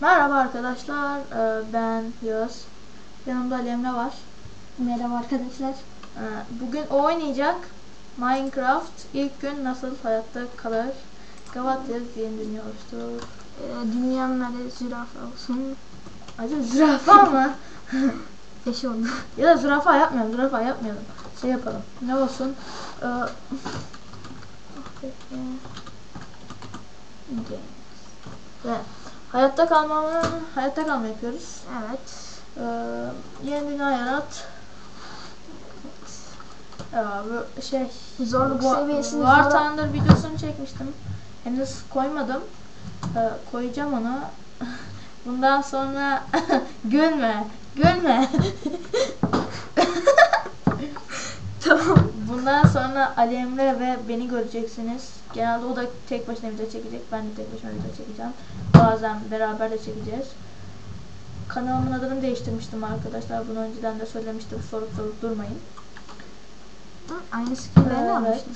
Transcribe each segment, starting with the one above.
Merhaba arkadaşlar, ee, ben Yağız. Yanımda Ali Emre var. Merhaba arkadaşlar. Ee, Bugün oynayacak. Minecraft ilk gün nasıl hayatta kalır? Gavatya'yı yeni dünya oluştur. Ee, dünyanın adı zürafa olsun. Acaba zürafa mı? Beş oldu. ya da zürafa yapmayalım, zürafa yapmayalım. Şey yapalım. Ne olsun? Ee, Evet. Hayatta kalmamı, hayatta kalma yapıyoruz. Evet. Ee, yeni dünya yarat. Ya bu şey Zorluk seviyesini War Thunder videosunu çekmiştim. Henüz koymadım. Ee, koyacağım onu. Bundan sonra gülme, gülme. Tamam. Bundan sonra Ali Emre ve beni göreceksiniz. Genelde o da tek başına video çekecek. Ben de tek başıma video çekeceğim. Bazen beraber de çekeceğiz. Kanalımın adını değiştirmiştim arkadaşlar. Bunu önceden de söylemiştim. Sorup sorup durmayın. Hı, Aynı skill'leri Evet. almıştım.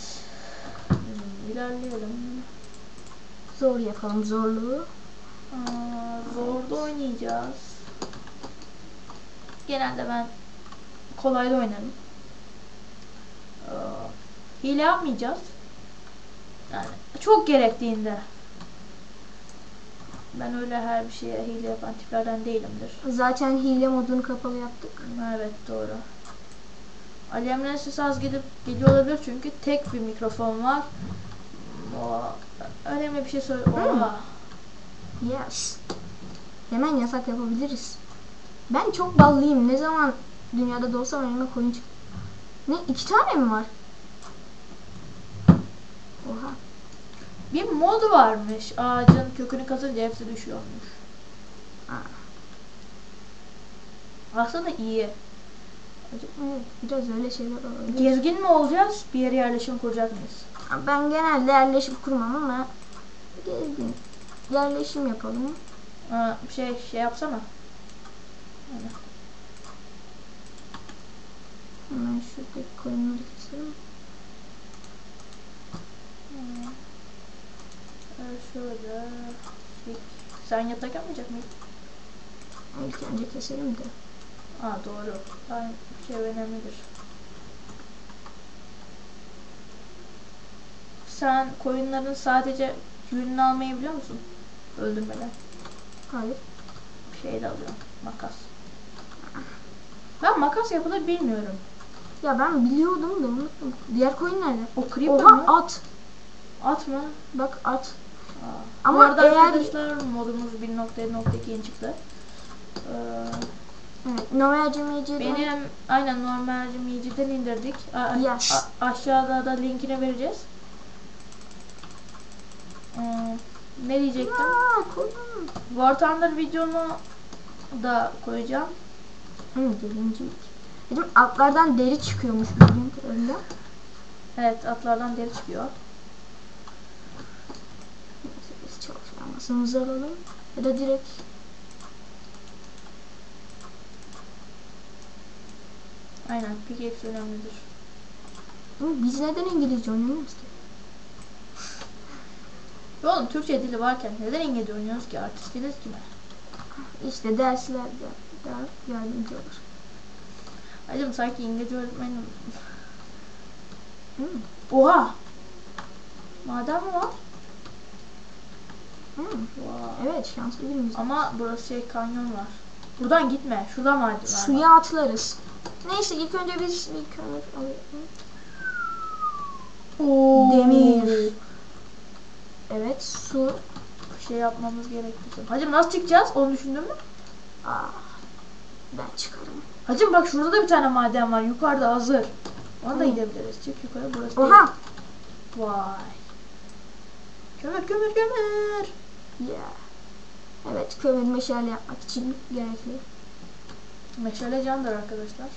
Hmm, ilerleyelim. Zor yapalım zorluğu. Aa, zorda oynayacağız. Genelde ben kolayda oynarım. Aa, hile yapmayacağız. Yani çok gerektiğinde. Ben öyle her bir şeye hile yapan tiplerden değilimdir. Zaten hile modunu kapalı yaptık. Evet doğru. Ali Emre'nin sesi az gidip geliyor olabilir çünkü tek bir mikrofon var. O önemli bir şey söyle. Oha. Yes. Hemen yasak yapabiliriz. Ben çok ballıyım. Ne zaman dünyada da olsam önüme koyun çık. Ne? iki tane mi var? Oha. Bir mod varmış. Ağacın kökünü kazınca hepsi düşüyormuş. Aa. Aslında iyi. Biraz öyle şeyler olabilir. Gezgin mi olacağız? Bir yere yerleşim kuracak mıyız? Ben genelde yerleşim kurmam ama gezgin. Yerleşim yapalım. Aa, şey şey yapsana. Hemen şuradaki koyunları keselim. Hmm. Ee, şöyle. Bir- Sen yatak yapmayacak mıydın? İlk önce keselim de. Aa doğru. Daha şey önemlidir. Sen koyunların sadece yününü almayı biliyor musun? Öldürmeden. Hayır. Bir şey de alıyorum. Makas. Ben makas yapılır bilmiyorum. Ya ben biliyordum da unuttum. Diğer koyun nerede? O creeper Oha mı? at. At mı? Bak at. Ama Bu arada eğer- arkadaşlar modumuz 1.7.2 yeni çıktı. Ee. Nova CMC'de. benim aynen normal MIDI'den indirdik. A- Yes. a- aşağıda da linkini vereceğiz. Ee, ne diyecektim? Aa, koyun. War Thunder videomu da koyacağım. Hı, gelincik. Dedim atlardan deri çıkıyormuş kadarıyla. Evet atlardan deri çıkıyor. Neyse, Biz masamızı alalım. Ya da direkt Aynen pickaxe önemlidir. Ama biz neden İngilizce oynamıyoruz ki? Oğlum Türkçe dili varken neden İngilizce oynuyoruz ki? Artist değiliz ki ben. İşte derslerde daha yardımcı olur. Acaba sanki İngilizce öğretmenim. Oha! Maden mi var? Evet şanslı birimiz. Ama burası şey kanyon var. Buradan gitme. Şurada maden var. Suya atlarız. Neyse ilk önce biz bir kömür alalım. Oo. Demir. Evet su. Şey yapmamız gerekti. Hacım nasıl çıkacağız? Onu düşündün mü? Ah, ben çıkarım. Hacım bak şurada da bir tane maden var. Yukarıda hazır. Ona da gidebiliriz. Çık yukarı burası değil. Oha. Vay. Kömür kömür kömür. Yeah. Evet kömür meşale yapmak için gerekli. Meşale candır arkadaşlar.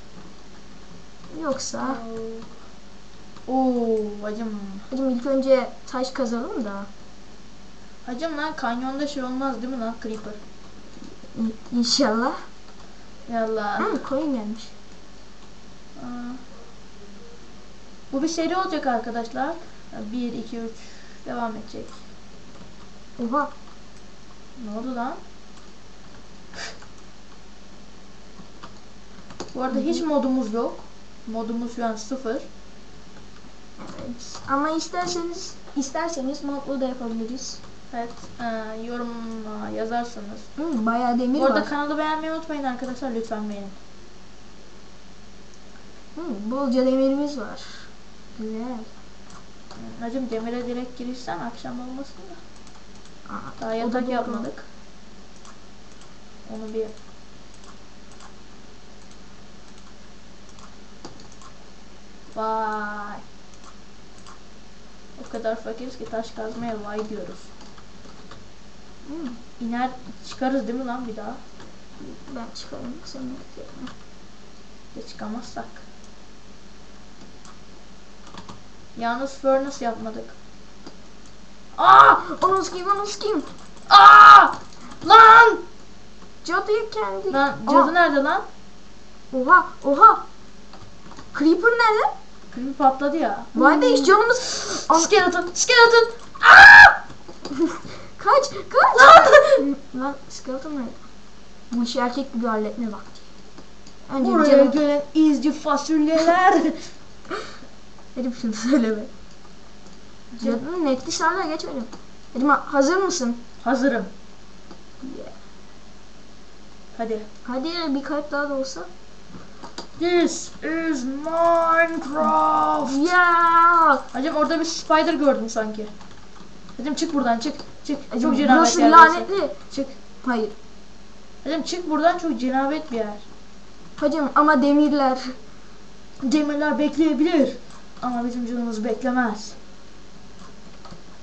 Yoksa Oo, hacım. hadi ilk önce taş kazalım da Hacım lan kanyonda şey olmaz değil mi lan creeper? İ- inşallah. Yallah. Hı, koyun gelmiş. Aa. Bu bir seri olacak arkadaşlar. 1, 2, 3 devam edecek. Oha. Ne oldu lan? Bu arada hiç modumuz yok. Modumuz şu an sıfır. Evet. Ama isterseniz isterseniz modlu da yapabiliriz. Evet. Ee, yorum yazarsanız. Hı, bayağı demir Bu arada var. kanalı beğenmeyi unutmayın arkadaşlar. Lütfen beğenin. Hı, bolca demirimiz var. Güzel. Hmm, Hacım demire direkt girişsen akşam olmasın da. Aa, Daha yatak yapmadık. Onu bir Vay. O kadar fakiriz ki taş kazmaya vay diyoruz. Hı, İner çıkarız değil mi lan bir daha? ben çıkarım senin yerine. Ya çıkamazsak. Yalnız furnace yapmadık. Aa! Onu sikeyim onu sikeyim. Aa! Lan! Cadıyı kendi. Lan Aa, cadı nerede lan? Oha oha. Creeper nerede? Creeper patladı ya. Vay be iş canımız. An- Skeleton! Skeleton! Aa! kaç kaç. Lan. Lan skeleton nerede? Bu işi erkek gibi halletme vakti. Önce Buraya canım. gelen izci fasulyeler. Herif şunu söyleme. Cadının netli sarla geçmedim. Dedim ha- hazır mısın? Hazırım. Yeah. Hadi. Hadi bir kalp daha da olsa. This is Minecraft. Yeah. Hacım orada bir spider gördüm sanki. Hacım çık buradan çık. Çık. Hacım, çok cenabet burası lanetli. Çık. Hayır. Hacım çık buradan çok cenabet bir yer. Hacım ama demirler. Demirler bekleyebilir. Ama bizim canımız beklemez.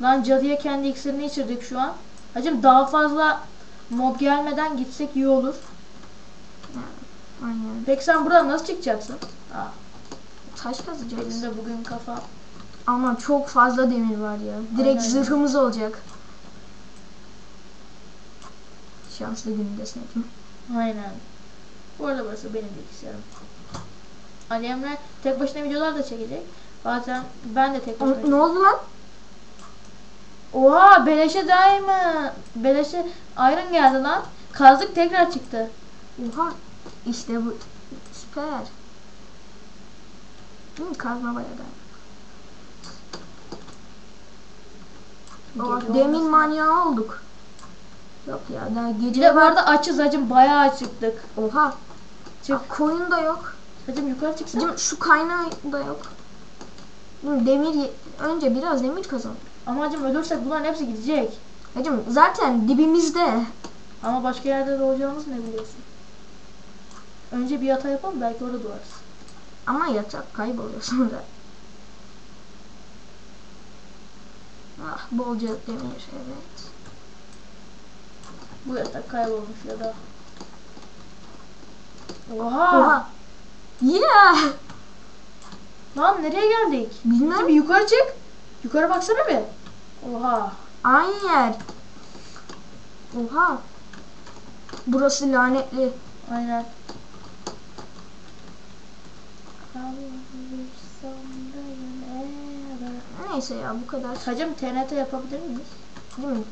Lan cadıya kendi iksirini içirdik şu an. Hacım daha fazla mob gelmeden gitsek iyi olur. Aynen. Peki sen buradan nasıl çıkacaksın? Aa, Taş kazacağız. elimde bugün kafa. Ama çok fazla demir var ya. Direkt Aynen. zırhımız olacak. Şanslı günündesin hacım. Aynen. Bu arada burası benim bilgisayarım. Ali Emre tek başına videolar da çekecek. Bazen ben de tek başına. Ne oldu lan? Oha beleşe diamond. Beleşe iron geldi lan. Kazdık tekrar çıktı. Oha. İşte bu. Süper. Hı, kazma bayağı da. Oh, demin manyağı olduk. Yok ya daha Bir gece de bu var. arada açız hacım bayağı açıktık. Oha. Çık. Aa, koyun da yok. Hacım yukarı çıksana. Hacım su kaynağı da yok. Demir önce biraz demir kazan. Ama hacım ölürsek bunların hepsi gidecek. Hacım zaten dibimizde. Ama başka yerde doğacağımız ne biliyorsun? Önce bir yatağı yapalım belki orada doğarız. Ama yatak kayboluyor sonra. Ah bolca demir evet. Bu yatak kaybolmuş ya da. Oha! Oha. Yeah. Lan nereye geldik? Bilmem. Bir yukarı çık. Yukarı baksana bir. Oha. Aynı yer. Oha. Burası lanetli. Aynen. Neyse ya bu kadar. Hacım TNT yapabilir miyiz? Değil mi?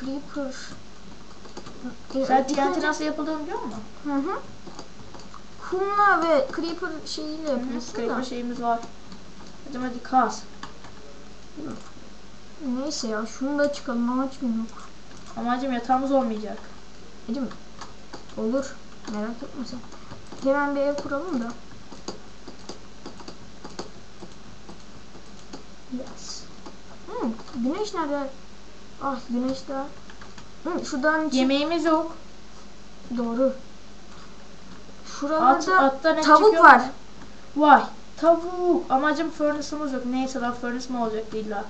Creeper. Sen TNT önce- nasıl yapıldığını biliyor musun? Hı hı. Kumla ve creeper şeyiyle yapıyorsun da. Scraper şeyimiz var. Hacım hadi kaz. Neyse ya şunu da çıkalım mı yok? Ama hacım yatağımız olmayacak. Hacım olur. Merak etme sen. Hemen bir ev kuralım da. Yes. Hmm, güneş nerede? Ah güneş daha. Hmm, şuradan çık- Yemeğimiz yok. Doğru. At, Şuralarda et tavuk var. Vay. Tavuk. Amacım furnace'ımız yok. Neyse lan furnace mi olacak illa.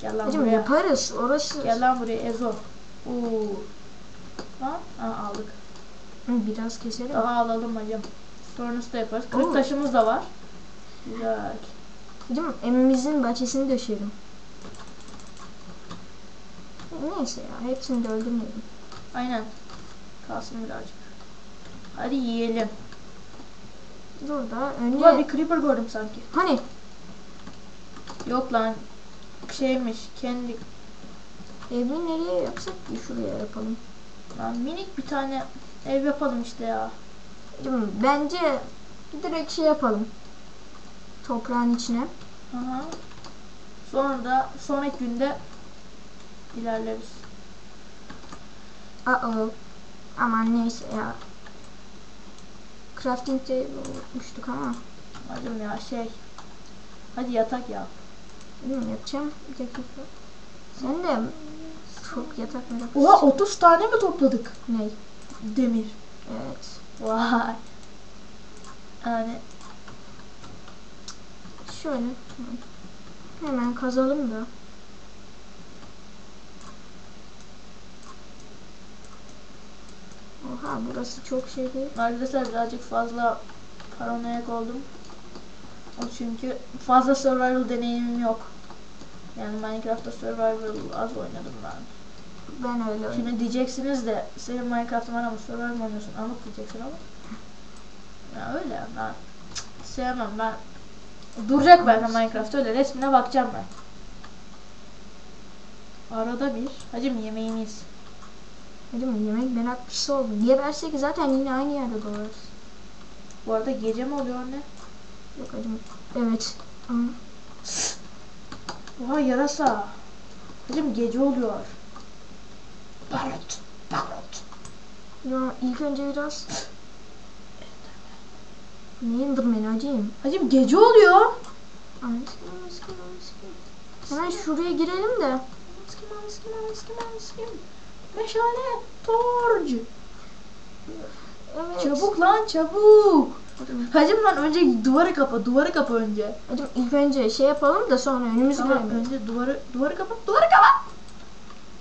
Gel lan Hacım buraya. yaparız. Orası Gel lan buraya Ezo. Oo. Lan Aa, aldık. Hı, biraz keselim. Daha alalım hacım. Furnace da yaparız. Kırık Oo. taşımız da var. Güzel. Hacım evimizin bahçesini döşeyelim. Neyse ya hepsini de öldürmeyelim. Aynen. Kalsın birazcık. Hadi yiyelim. Dur da Ulan önce... bir creeper gördüm sanki. Hani Yok lan. Şeymiş. Kendi. evi nereye yapsak ki şuraya yapalım. Lan minik bir tane ev yapalım işte ya. Bence direkt şey yapalım. Toprağın içine. Aha. Sonra da sonraki günde ilerleriz. Uh-oh. Aman neyse ya. Crafting table unutmuştuk ama. Hacım ya şey. Hadi yatak ya. Değil mi? Yapacağım. Bir dakika. Sen de çok yatak meraklısın. Oha 30 tane mi topladık? Ney? Demir. Evet. Vay. Yani Şöyle. Hemen kazalım da. Oha burası çok şey değil. arkadaşlar birazcık fazla paranoyak oldum. O çünkü fazla survival deneyimim yok. Yani Minecraft'ta survival az oynadım ben. Ben öyle. Şimdi diyeceksiniz de senin Minecraft'ın var ama survival oynuyorsun? Anlık diyeceksin ama. Ya öyle ben cık, sevmem ben. Duracak bende Minecraft öyle resmine bakacağım ben. Arada bir. Hacım yemeğimiz. Değil mi? Yemek meraklısı oldum. Gebersek zaten yine aynı yerde doğarız. Bu arada gece mi oluyor anne? Yok hacım. Evet. Ama Oha yarasa. Hacım gece oluyor. Barut. Barut. ya ilk önce biraz ne Enderman hacım? Hacım gece oluyor. Hemen şuraya girelim de. Skim skim skim skim. Meşale. Torç. Evet. Çabuk lan çabuk. Hacım lan önce duvarı kapa. Duvarı kapa önce. Hacım ilk önce şey yapalım da sonra önümüzü Tamam göremeyiz. önce duvarı duvarı kapat. Duvarı kapat.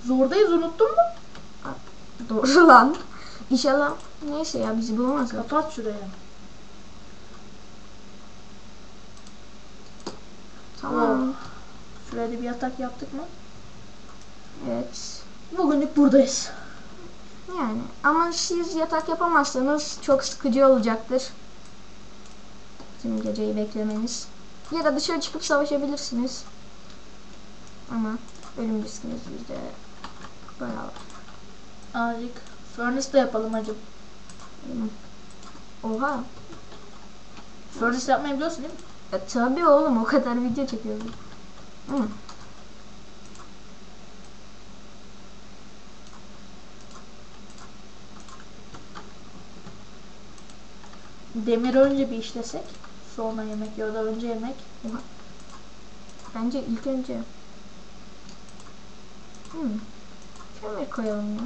Zordayız unuttun mu? Doğru lan. İnşallah neyse ya bizi bulamazlar. Kapat şuraya. Tamam. Şuraya da bir yatak yaptık mı? Evet. Bugünlük buradayız. Yani ama siz yatak yapamazsanız çok sıkıcı olacaktır. Tüm geceyi beklemeniz. Ya da dışarı çıkıp savaşabilirsiniz. Ama ölüm riskiniz yüzde bayağı var. Azıcık furnace de yapalım hacım. Oha. Furnace yapmayı biliyorsun değil mi? Ya tabii oğlum o kadar video çekiyorum. Hı. Demir önce bir işlesek. Sonra yemek ya da önce yemek. Bence ilk önce. Hmm. Kömür koyalım ya.